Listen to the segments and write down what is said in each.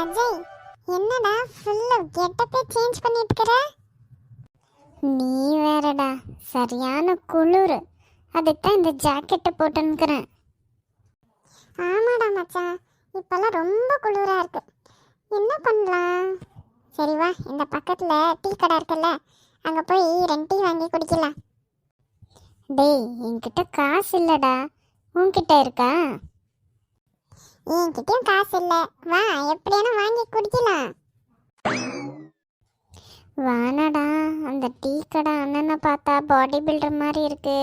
அஜய் என்னடா ஃபுல்லா கெட்டப்பே சேஞ்ச் பண்ணிட்டு இருக்கற நீ வேறடா சரியான குளிர். அதுதான் இந்த ஜாக்கெட்டை போட்டுன்னுக்கிறேன். ஆமாடா மச்சான் இப்போல்லாம் ரொம்ப குளிராக இருக்கு. என்ன பண்ணலாம்? சரி வா இந்த பக்கத்தில் டீ கடை இருக்குல்ல அங்கே போய் ரெண்டு டீ வாங்கி குடிக்கலாம். டேய் என்கிட்ட காசு இல்லைடா. உன்கிட்ட இருக்கா? என்கிட்டயும் காசு இல்ல. வா எப்படியான வாங்கி குடிக்கலாம். வானடா அந்த டீ கடை அண்ணனை பார்த்தா பாடி பில்டர் மாதிரி இருக்கு.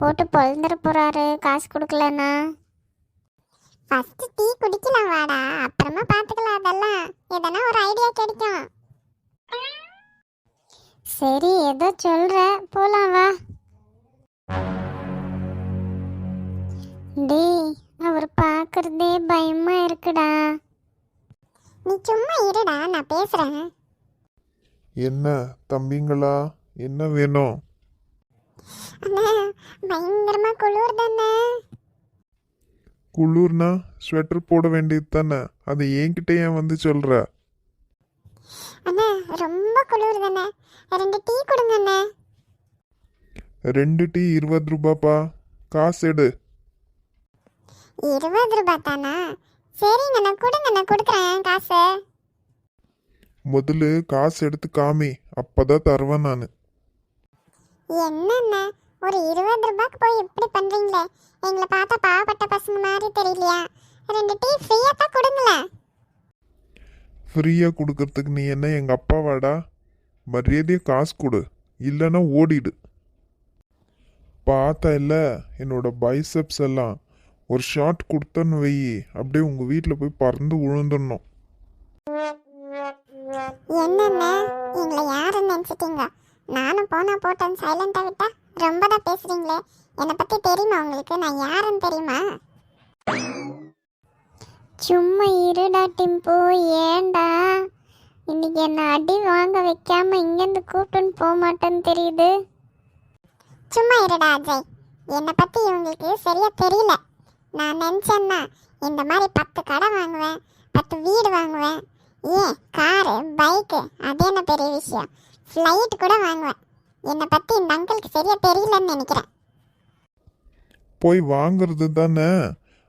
போட்டு பொழுந்துட போறாரு காசு கொடுக்கலனா ஃபர்ஸ்ட் டீ குடிக்கலாம் வாடா அப்புறமா பார்த்துக்கலாம் அதெல்லாம். எதனா ஒரு ஐடியா கிடைக்கும். சரி ஏதோ சொல்ற. போலாம் வா. பார்க்கறதே பயமா இருக்குடா. நீ சும்மா இருடா நான் பேசுறேன். என்ன தம்பிங்களா? என்ன வேணும்? அண்ணா பயங்கரமா குளிர் தானே? குளிர்னா ஸ்வெட்டர் போட வேண்டியது தானே? அதை என்கிட்ட ஏன் வந்து சொல்ற? அண்ணா ரொம்ப குளிர் தானே? ரெண்டு டீ கொடுங்க அண்ணா. ரெண்டு டீ இருபது ரூபாப்பா. காசு எடு. இருபது ரூபாய் தானா? சரிங்க நான் கொடுங்க நான் கொடுக்குறேன் காசு. முதல்ல காசு எடுத்து காமி அப்பதான் தருவேன் நான். என்னண்ணா ஒரு இருபது ரூபாய்க்கு போய் இப்படி பண்றீங்களே? எங்களை பார்த்தா பாவப்பட்ட பசங்க மாதிரி தெரியலையா? ரெண்டு டீ ஃப்ரீயா தான் கொடுங்களேன் ஃப்ரீயாக கொடுக்கறதுக்கு நீ என்ன எங்கள் அப்பாவாடா மரியாதையாக காசு கொடு இல்லைன்னா ஓடிடு. பார்த்தா இல்லை என்னோட பைசப்ஸ் எல்லாம் ஒரு ஷாட் கொடுத்தன்னு வை. அப்படியே உங்கள் வீட்டில் போய் பறந்து விழுந்துடணும் என்னண்ணா எங்களை யாருன்னு நினச்சிட்டீங்க? நானும் போனா போட்டேன் சைலண்டா விட்டா ரொம்ப தான் பேசுறீங்களே. என்னை பத்தி தெரியுமா உங்களுக்கு? நான் யாருன்னு தெரியுமா? சும்மா இருடா டிம்பு ஏண்டா இன்னைக்கு என்ன அடி வாங்க வைக்காம இங்கேருந்து கூப்பிட்டுன்னு போக மாட்டேன்னு தெரியுது. சும்மா இருடா அஜய். என்னை பத்தி இவங்களுக்கு சரியா தெரியல. நான் நினச்சேன்னா இந்த மாதிரி பத்து கடை வாங்குவேன் பத்து வீடு வாங்குவேன். ஏன்? காரு பைக்கு அது என்ன பெரிய விஷயம்? ஃப்ளைட் கூட வாங்குவேன். என்னை பற்றி இந்த அங்கிளுக்கு சரியா தெரியலன்னு நினைக்கிறேன். போய் வாங்குறது தானே?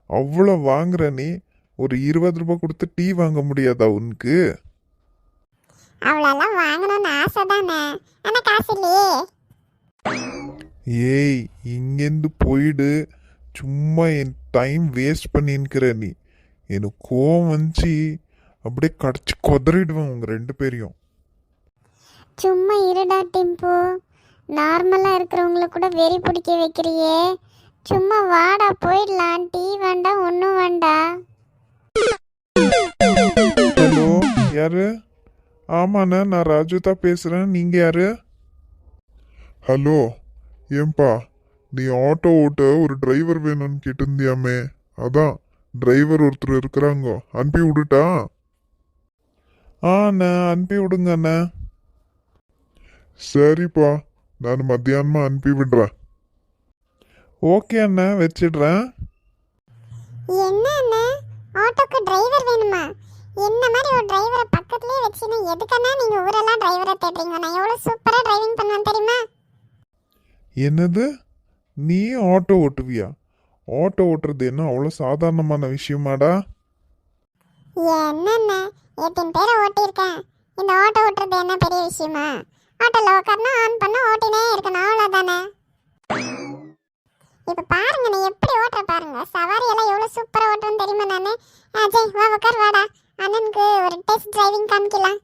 அவ்வளோ வாங்குற நீ ஒரு இருபது ரூபாய் கொடுத்து டீ வாங்க முடியாதா உனக்கு? அவ்வளோலாம் வாங்கணும்னு ஆசை தானே? ஆனால் காசு இல்லையே. ஏய் இங்கேருந்து போயிடு. சும்மா என் டைம் வேஸ்ட் பண்ணின்னுக்கிற நீ. எனக்கு கோவம் வந்துச்சு. அப்படியே கடிச்சு கொதறிடுவேன் உங்க ரெண்டு பேரையும். சும்மா இருடா டிம்பு. நார்மலாக இருக்கிறவங்கள கூட வெறி பிடிக்க வைக்கிறியே. சும்மா வாடா போயிடலாம். டீ வேண்டாம் ஒன்றும் வேண்டாம் ஹலோ யாரு? ஆமாண்ணா நான் ராஜு தான் பேசுறேன். நீங்க யாரு? ஹலோ ஏன்பா? நீ ஆட்டோ ஓட்ட ஒரு டிரைவர் வேணும்னு கேட்டிருந்தியாமே? அதான் டிரைவர் ஒருத்தர் இருக்கிறாங்க அனுப்பி விடுட்டா? ஆ அண்ணா அனுப்பி விடுங்க அண்ணா. சரிப்பா நான் மத்தியானமா அனுப்பி விடுறேன். ஓகே அண்ணா வச்சிடுறேன். என்ன அண்ணா? ஆட்டோக்கு டிரைவர் வேணுமா? என்ன மாதிரி ஒரு டிரைவரை பக்கத்துலயே வச்சுன்னு எதுக்கண்ணா நீங்க ஊரெல்லாம் டிரைவரை தேடுறீங்க? நான் எவ்வளவு சூப்பரா டிரைவிங் பண்ணுவேன் தெரியுமா? என்னது? நீ ஆட்டோ ஓட்டுவியா? ஆட்டோ ஓட்டுறது என்ன அவ்வளோ சாதாரணமான விஷயமாடா? என்னண்ணா எத்தனை பேரை ஓட்டியிருக்கேன். இந்த ஆட்டோ ஓட்டுறது என்ன பெரிய விஷயமா? ஆட்டோல உட்காரணும் ஆன் பண்ண ஓட்டினே இருக்கணும். அவ்வளோதானே இப்போ பாருங்க நீ எப்படி ஓட்டுற பாருங்க. சவாரி எல்லாம் எவ்வளோ சூப்பரா ஓட்டுறேன்னு தெரியுமா நானு? அஜய் வா உட்கார் வாடா. அண்ணனுக்கு ஒரு டெஸ்ட் டிரைவிங் காமிக்கலாம்.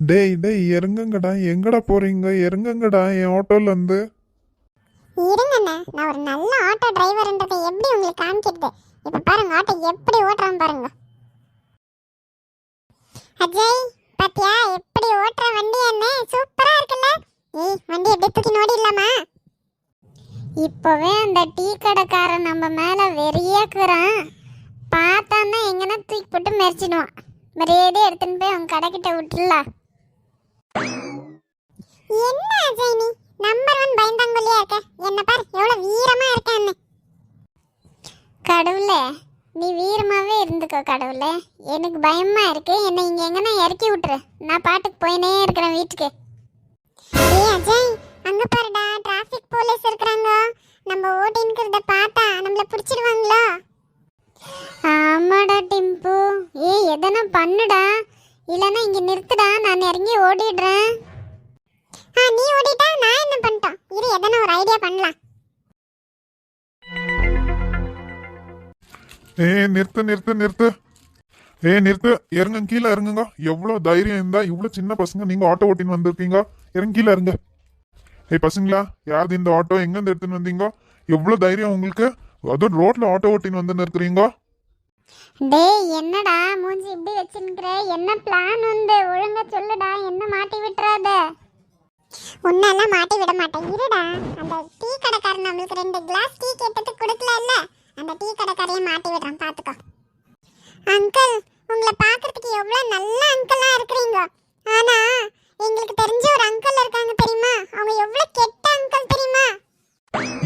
டேய் டேய் இறங்குங்கடா. எங்கடா போறீங்க? இறங்குங்கடா. என் ஆட்டோல இருந்து. இருங்கண்ணே நான் ஒரு நல்ல ஆட்டோ டிரைவர்ன்றதை எப்படி உங்களுக்கு காமிக்கிறது? இப்போ பாருங்க ஆட்டோ எப்படி ஓட்டுறான் பாருங்க. அஜய் பாத்தியா? எப்படி ஓட்டுற வண்டி என்ன சூப்பரா இருக்குல்ல. ஏய் வண்டி எப்படி தூக்கி ஓடிடலாமா இப்போவே அந்த டீ கடைக்காரன் நம்ம மேலே வெறியாக்குறான். பார்த்தான்னா எங்கன்னா தூக்கி போட்டு மெரிச்சிடுவான் மரியாதையே எடுத்துன்னு போய் அவங்க கடைக்கிட்ட விட்டுலாம் என்ன அஜய் நீ? நம்பர் ஒன் பயந்தாங்கொல்லியா இருக்க? என்ன பார் எவ்வளோ வீரமா இருக்கான்னு. கடவுளே நீ வீரமாவே இருந்துக்கோ கடவுளே. எனக்கு பயமா இருக்கு என்னை இங்க எங்கன்னா இறக்கி விட்டுரு. நான் பாட்டுக்கு போயினே இருக்கிறேன் வீட்டுக்கு. ஏய் அஜய் அங்க பாருடா டிராஃபிக் போலீஸ் இருக்கிறாங்க. நம்ம ஓட்டின்கிறத பார்த்தா நம்மள பிடிச்சிடுவாங்களோ? ஆமாடா டிம்பு. ஏய் எதனா பண்ணுடா. இல்லைன்னா இங்கே நிறுத்துடா நான் இறங்கி ஓடிடுறேன். நீ ஓடிட்டா நான் என்ன பண்ணிட்டோம்? இரு எதனா ஒரு ஐடியா பண்ணலாம். ஏ நிறுத்து நிறுத்து நிறுத்து. ஏ நிறுத்து. இறங்க கீழே இறங்குங்க. எவ்வளவு தைரியம் இருந்தா இவ்வளவு சின்ன பசங்க நீங்க ஆட்டோ ஓட்டின்னு வந்திருக்கீங்க. இறங்க கீழே இறங்க. ஏய் பசங்களா யாரு இந்த ஆட்டோ எங்க இருந்து எடுத்துன்னு வந்தீங்க? எவ்வளவு தைரியம் உங்களுக்கு? அதுவும் ரோட்ல ஆட்டோ ஓட்டின்னு வந்து இருக்கிறீங்க. டேய் என்னடா மூஞ்சி இப்படி வச்சிருக்கிற? என்ன பிளான் வந்து ஒழுங்கா சொல்லுடா. என்ன மாட்டி விட்டுறாத? உன்னெல்லாம் மாட்டி விட மாட்டேன். இருடா. அந்த டீ கடைக்காரன் நம்மளுக்கு ரெண்டு கிளாஸ் டீ கேட்டது கொடுக்கல அந்த டீ கடைக்காரையும் மாட்டி விடுறான். பாத்துக்கோ. அங்கிள் உங்களை பார்க்கறதுக்கு எவ்வளவு நல்ல அங்கிளா இருக்கிறீங்க. ஆனா எங்களுக்கு தெரிஞ்ச ஒரு அங்கிள் இருக்காங்க தெரியுமா? அவங்க எவ்வளவு கெட்ட அங்கிள் தெரியுமா?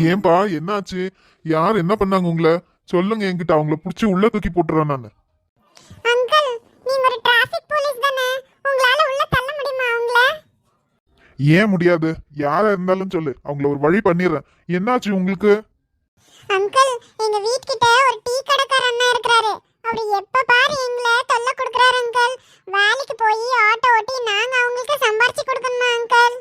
ஏன்பா என்னாச்சு? யார் என்ன பண்ணாங்க உங்களை? சொல்லுங்க என்கிட்ட. அவங்கள பிடிச்சி உள்ள தூக்கி போட்டுறேன் நான். ஏன் முடியாது? யாரா இருந்தாலும் சொல்லு. அவங்கள ஒரு வழி பண்ணிடுறேன். என்னாச்சு உங்களுக்கு? அங்கிள் எங்க வீட்கிட்ட ஒரு டீ கடைக்கார அண்ணா இருக்கிறாரு. அவர் எப்ப பாரு எங்களை தொல்லை கொடுக்குறாரு அங்கிள். வேலைக்கு போய் ஆட்டோ ஓட்டி நாங்க அவங்களுக்கு சம்பாரிச்சு கொடுக்கணுமா அங்கிள்?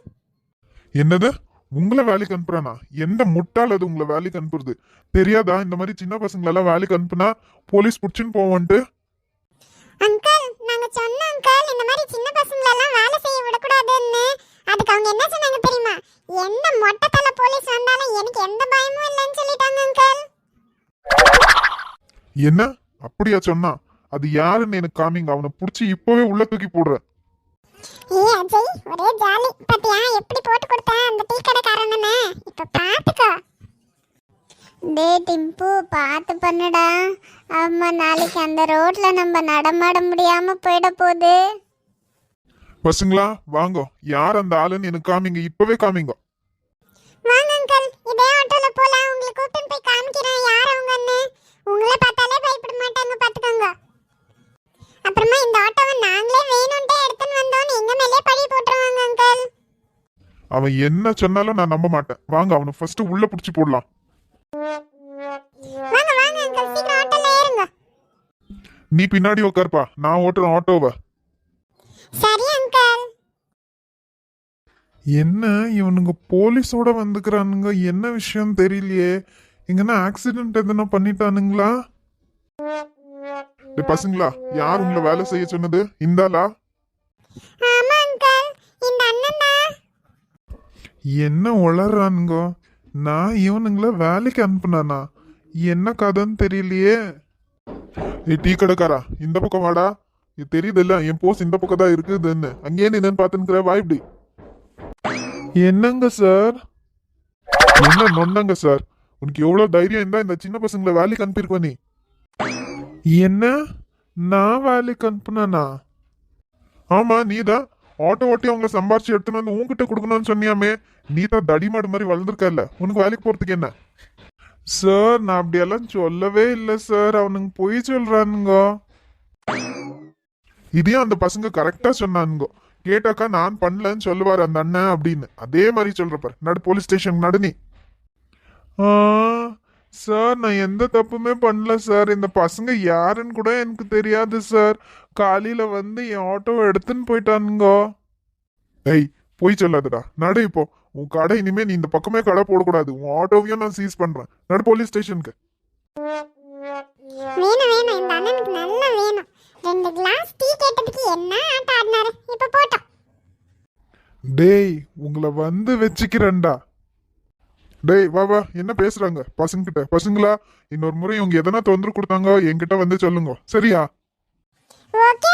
என்னது? உங்களை வேலைக்கு அனுப்புறானா? எந்த முட்டாள் அது உங்களை வேலைக்கு அனுப்புறது? தெரியாதா? இந்த மாதிரி சின்ன பசங்களெல்லாம் வேலைக்கு அனுப்புனா போலீஸ் புடிச்சுன்னு போவான்ட்டு. அங்கிள் நாங்க சொன்ன அங்கிள் இந்த மாதிரி சின்ன பசங்களை எல்லாம் வேலை செய்ய விடக்கூடாதுன்னு. அதுக்கு அவங்க என்ன சொன்னாங்க தெரியுமா? எந்த மொட்டை தலை போலீஸ் வந்தாலும் எனக்கு எந்த பயமும் இல்லைன்னு சொல்லிட்டாங்க அங்கிள் என்ன? அப்படியா சொன்னா? அது யாருன்னு எனக்கு காமிங்க. அவனை புடிச்சு இப்பவே உள்ள தூக்கி போடுறேன். ஏய் அஜய் ஒரே ஜாலி. பாத்தியா? எப்படி போட்டு கொடுத்தேன் அந்த டீ கடைக்காரனே இப்ப பாத்துக்கோ. டே டிம்பு பார்த்து பண்ணுடா. ஆமா நாளைக்கு அந்த ரோட்ல நம்ம நடமாட முடியாம போயிட போகுது. பசங்களா வாங்க. யார் அந்த ஆளுன்னு எனக்கு காமிங்க. இப்பவே காமிங்க. வாங்க அங்கிள் இதே ஆட்டோல போலாம். உங்களை கூட்டிட்டு போய் காமிக்கிறேன். யார் அவங்கன்னு? உங்களை பார்த்தாலே பயப்பட மாட்டாங்க பாத்துக்கோங்க அப்புறமா இந்த ஆட்டோவை நாங்களே வேணும்ட்டே எடுத்துன்னு வந்தோம்னு எங்க மேலே பழி போட்டுருவாங்க அங்கிள் அவன் என்ன சொன்னாலும் நான் நம்ப மாட்டேன். வாங்க அவனை ஃபர்ஸ்ட் உள்ள புடிச்சு போடலாம். நீ பின்னாடி உட்காருப்பா நான் ஓட்டுறேன் ஆட்டோவை. சரி அங்கிள் என்ன இவனுங்க போலீஸோட வந்துக்கிறானுங்க? என்ன விஷயம் தெரியலையே. எங்கன்னா ஆக்சிடென்ட் எதனா பண்ணிட்டானுங்களா? டேய் பசங்களா யார் உங்களை வேலை செய்ய சொன்னது? இந்தாளா. ஆமா அங்கிள் இந்த அண்ணன் தான். என்ன உளறானுங்க. நான் இவனுங்கள வேலைக்கு அனுப்புனானா? என்ன கதைன்னு தெரியலையே. ஏய் டீ கடைக்காரா? இந்த பக்கம் வாடா. இது தெரியுதுல்ல என் போஸ் இந்த பக்கம் தான் இருக்குதுன்னு. அங்கேயே நின்னு பார்த்துக்கிற வா இப்படி. என்னங்க சார் என்ன நொண்டங்க சார் உனக்கு எவ்வளோ தைரியம் இருந்தா இந்த சின்ன பசங்களை வேலைக்கு அனுப்பியிருக்கோ நீ. என்ன? நான் வேலைக்கு அனுப்புனானா? ஆமா நீதான். ஆட்டோ ஓட்டி அவங்க சம்பாரிச்சு எடுத்துன்னு வந்து உங்ககிட்ட கொடுக்கணும்னு சொன்னியாமே. நீ தான் தடிமாடு மாதிரி வளர்ந்துருக்கல உனக்கு வேலைக்கு போறதுக்கு என்ன? சார் நான் அப்படியெல்லாம் சொல்லவே இல்லை சார் அவனுங்க பொய் சொல்றானுங்க. இதே அந்த பசங்க கரெக்டா சொன்னானுங்க. கேட்டாக்கா நான் பண்ணலன்னு சொல்லுவார் அந்த அண்ணன் அப்படின்னு. அதே மாதிரி சொல்றப்பாரு நடு போலீஸ் ஸ்டேஷன் நடுனி சார் நான் எந்த தப்புமே பண்ணல சார் இந்த பசங்க யாருன்னு கூட எனக்கு தெரியாது சார் காலையில வந்து என் ஆட்டோவை எடுத்துன்னு போயிட்டானுங்க. ஐய் போய் சொல்லாதடா. நடு இப்போ. உன் கடை இனிமே நீ இந்த பக்கமே கடை போடக்கூடாது. உன் ஆட்டோவையும் நான் சீஸ் பண்றேன். நடு போலீஸ் ஸ்டேஷனுக்கு வேணும் வேணும். இந்த அண்ணனுக்கு நல்லா வேணும். ரெண்டு கிளாஸ் டீ கேட்டதுக்கு என்ன ஆட்டம் ஆடினாரு? இப்ப போட்டோம். டேய் உங்களை வந்து வச்சுக்கிறேன்டா. டேய் வா வா. என்ன பேசுறாங்க? பசங்கிட்ட. பசங்களா? இன்னொரு முறை இவங்க எதனா தொந்தரவு கொடுத்தாங்க என்கிட்ட வந்து சொல்லுங்க. சரியா? ஓகே